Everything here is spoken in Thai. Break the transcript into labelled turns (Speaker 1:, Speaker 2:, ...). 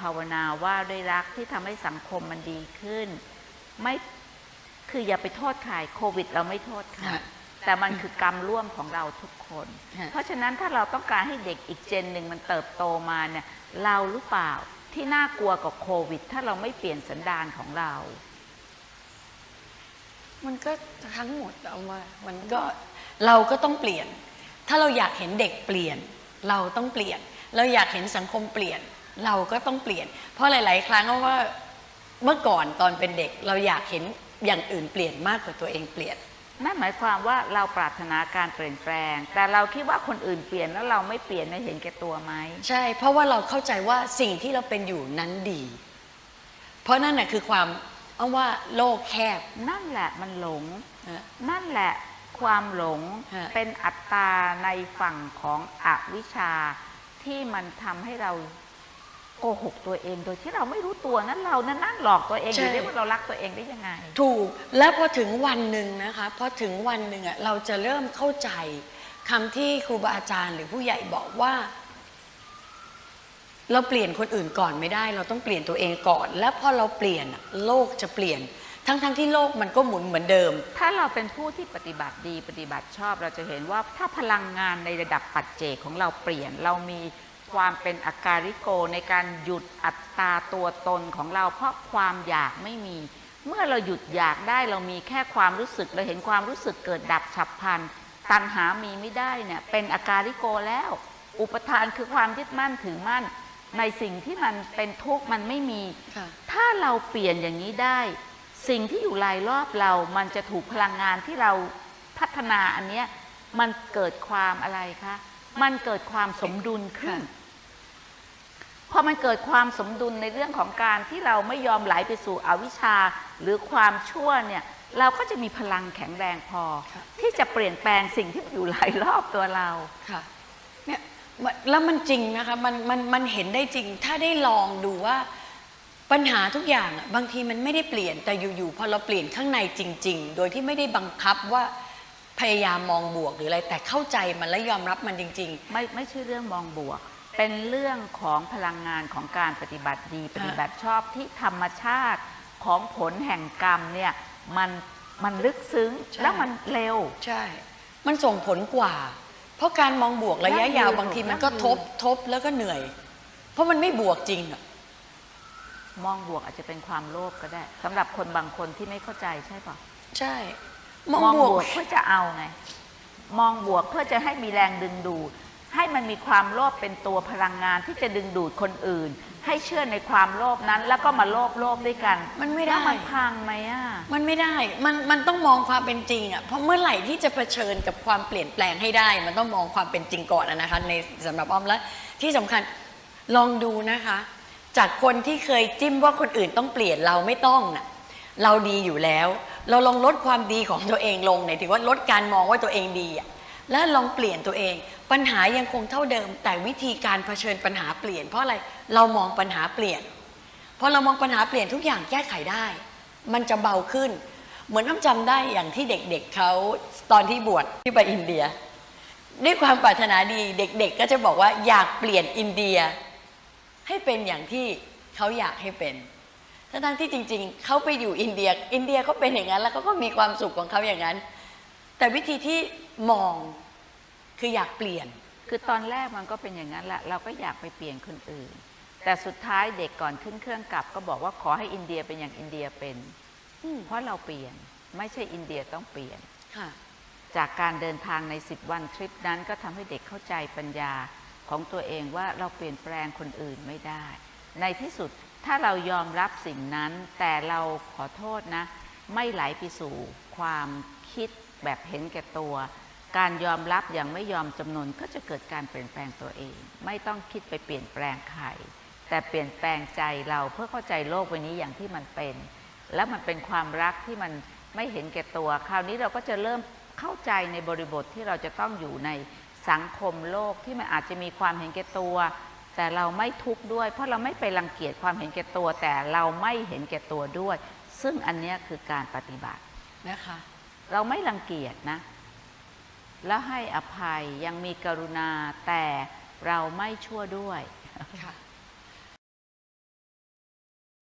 Speaker 1: ภาวนาว่าด้วยรักที่ทำให้สังคมมันดีขึ้น ไม่คืออย่าไปโทษใครโควิด เราไม่โทษใคร
Speaker 2: ฮะ
Speaker 1: แต่มันคือกรรมร่วมของเราทุกคน
Speaker 2: ฮะ
Speaker 1: เพราะฉะนั้นถ้าเราต้องการให้เด็กอีกเจนหนึ่งมันเติบโตมาเนี่ยเราหรือเปล่าที่น่ากลัวกับโควิด ถ้าเราไม่เปลี่ยนสันดานของเรา
Speaker 2: มันก็ทั้งหมดเอาว่ามันก็เราก็ต้องเปลี่ยน ถ้าเราอยากเห็นเด็กเปลี่ยน เราต้องเปลี่ยน เราอยากเห็นสังคมเปลี่ยน เราก็ต้องเปลี่ยน เพราะหลาย ๆ ครั้งเพราะว่าเมื่อก่อนตอนเป็นเด็กเราอยากเห็นอย่างอื่นเปลี่ยนมากกว่าตัวเองเปลี่ยน
Speaker 1: นั่นหมายความว่าเราปรารถนาการเปลี่ยนแปลง แต่เราคิดว่าคนอื่นเปลี่ยนแล้วเราไม่เปลี่ยนเนี่ยเห็นแก่ตัวไหม
Speaker 2: ใช่ เพราะว่าเราเข้าใจว่าสิ่งที่เราเป็นอยู่นั้นดี เพราะนั่นน่ะคือความเอาว่าโลกแคบ
Speaker 1: นั่นแหละมันหลง
Speaker 2: นะ
Speaker 1: นั่นแหละความหลง
Speaker 2: ฮะ
Speaker 1: เป็นอัตตาในฝั่งของอวิชชาที่มันทำให้เรา โกหกตัวเองโดยที่เราไม่รู้ตัวนั้นเรานั้นนั่งหลอกตัวเองอยู่ได้ว่าเรารักตัวเองได้ยังไง
Speaker 2: ถูกแล้วพอถึงวันหนึ่งนะคะพอถึงวันหนึ่งอะเราจะเริ่มเข้าใจคำที่ครูบาอาจารย์ หรือผู้ใหญ่บอกว่า เราเปลี่ยนคนอื่นก่อนไม่ได้ เราต้องเปลี่ยนตัวเองก่อน แล้วพอเราเปลี่ยนอะโลกจะเปลี่ยน ทั้งๆที่โลกมันก็หมุนเหมือนเดิม
Speaker 1: ถ้าเราเป็นผู้ที่ปฏิบัติดีปฏิบัติชอบเราจะเห็นว่าถ้าพลังงานในระดับปัจเจกของเราเปลี่ยน เรามี ความเป็นอาการิโกในการหยุดอัตตาตัวตนของเรา เพราะความอยากไม่มี เมื่อเราหยุดอยากได้เรามีแค่ความรู้สึกเราเห็นความรู้สึกเกิดดับฉับพลันตัณหามีไม่ได้เนี่ยเป็นอาการิโกแล้ว อุปทานคือความยึดมั่นถือมั่น ในสิ่งที่มันเป็นทุกข์มันไม่มี
Speaker 2: ค่ะ
Speaker 1: ถ้าเราเปลี่ยนอย่างนี้ได้ สิ่งที่อยู่รายรอบเรา มันจะถูกพลังงานที่เราพัฒนาอันเนี้ยมันเกิดความอะไรคะ มันเกิดความสมดุลขึ้น
Speaker 2: ค่ะ
Speaker 1: พอมันเกิดความสมดุลในเรื่องของการที่เราไม่ยอมไหลไปสู่อวิชชา หรือความชั่วเนี่ยเราก็จะมีพลังแข็งแรงพอ
Speaker 2: ค่ะ
Speaker 1: ที่จะเปลี่ยนแปลงสิ่งที่อยู่รายรอบตัวเรา
Speaker 2: ค่ะเนี่ยมันแล้วมันจริงนะคะมันมันมันเห็นได้จริง ถ้าได้ลองดูว่าปัญหาทุกอย่างอะบางทีมันไม่ได้เปลี่ยนแต่อยู่ๆพอเราเปลี่ยนข้างในจริง ๆ โดยที่ไม่ได้บังคับว่าพยายามมองบวกหรืออะไรแต่เข้าใจมันและยอมรับมันจริง
Speaker 1: ไม่ไม่ใช่เรื่องมองบวก เป็นเรื่องของพลังงานของการปฏิบัติดี ปฏิบัติชอบที่ธรรมชาติของผลแห่งกรรมเนี่ยมันมันลึกซึ้ง
Speaker 2: ใช่
Speaker 1: แล้วมันเร็ว
Speaker 2: ๆใช่ มันส่งผลกว่า เพราะการมองบวกระยะยาว
Speaker 1: ยั่งยืน
Speaker 2: บางทีมันก็
Speaker 1: ยั่งยืน
Speaker 2: ทบทบแล้วก็เหนื่อย เพราะมันไม่บวกจริงอะ
Speaker 1: มองบวกอาจจะเป็นความโลภก็ได้สำหรับคนบางคนที่ไม่เข้าใจใช่ปะ
Speaker 2: ใช่
Speaker 1: มองบวกเพื่อจะเอาไง มองบวกเพื่อจะให้มีแรงดึงดูด ให้มันมีความโลภเป็นตัวพลังงานที่จะดึงดูดคนอื่น ให้เชื่อในความโลภนั้น แล้วก็มาโลภโลภด้วยกัน
Speaker 2: มันไม่
Speaker 1: แล้
Speaker 2: ได้
Speaker 1: วมันพังไหมอะ
Speaker 2: มันไม่ได้ มันมันต้องมองความเป็นจริงอะ เพราะเมื่อไหร่ที่จะเผชิญกับความเปลี่ยนแปลงให้ได้ มันต้องมองความเป็นจริงก่อนอะนะคะในสำหรับอ้อมและที่สำคัญลองดูนะคะ จากคนที่เคยจิ้มว่าคนอื่นต้องเปลี่ยนเราไม่ต้องน่ะเราดีอยู่แล้ว เราลองลดความดีของตัวเองลงหนถือว่าลดการมองว่าตัวเองดีอะแล้วลองเปลี่ยนตัวเอง ปัญหายังคงเท่าเดิม แต่วิธีการเผชิญปัญหาเปลี่ยน เพราะอะไรเรามองปัญหาเปลี่ยนพอเรามองปัญหาเปลี่ยนทุกอย่างแก้ไขได้ มันจะเบาขึ้น เหมือนน้ำจำได้อย่างที่เด็กๆเขาตอนที่บวชที่ไปอินเดีย ด้วยความปรารถนาดีเด็ก ๆ ก็จะบอกว่าอยากเปลี่ยนอินเดีย ให้เป็นอย่างที่เขาอยากให้เป็นทั้งที่จริง ๆ เขาไปอยู่อินเดีย อินเดียเขาเป็นอย่างนั้น แล้วเขาก็มีความสุขของเขาอย่างนั้น แต่วิธีที่มอง คืออยากเปลี่ยน
Speaker 1: คือตอนแรกมันก็เป็นอย่างนั้นแหละเราก็อยากไปเปลี่ยนคนอื่น แต่สุดท้ายเด็กก่อนขึ้นเครื่องกลับ ก็บอกว่าขอให้อินเดียเป็นอย่างอินเดียเป็น
Speaker 2: อืม
Speaker 1: เพราะเราเปลี่ยนไม่ใช่อินเดียต้องเปลี่ยน
Speaker 2: ค่ะ
Speaker 1: จากการเดินทางใน 10 วันทริปนั้นก็ทำให้เด็กเข้าใจปัญญาของตัวเองว่าเราเปลี่ยนแปลงคนอื่นไม่ได้ ในที่สุดถ้าเรายอมรับสิ่งนั้น แต่เราขอโทษนะ ไม่ไหลไปสู่ความคิดแบบเห็นแก่ตัว การยอมรับอย่างไม่ยอมจำนนก็จะเกิดการเปลี่ยนแปลงตัวเอง ไม่ต้องคิดไปเปลี่ยนแปลงใครแต่เปลี่ยนแปลงใจเราเพื่อเข้าใจโลกใบนี้อย่างที่มันเป็น แล้วมันเป็นความรักที่มันไม่เห็นแก่ตัว คราวนี้เราก็จะเริ่มเข้าใจในบริบทที่เราจะต้องอยู่ในสังคมโลกที่มันอาจจะมีความเห็นแก่ตัว แต่เราไม่ทุกข์ด้วย เพราะเราไม่ไปรังเกียจความเห็นแก่ตัว แต่เราไม่เห็นแก่ตัวด้วย ซึ่งอันเนี้ยคือการปฏิบัติ
Speaker 2: นะคะ
Speaker 1: เราไม่รังเกียจนะ แล้วให้อภัยยังมีกรุณาแต่เราไม่ชั่วด้วย
Speaker 2: ค่ะ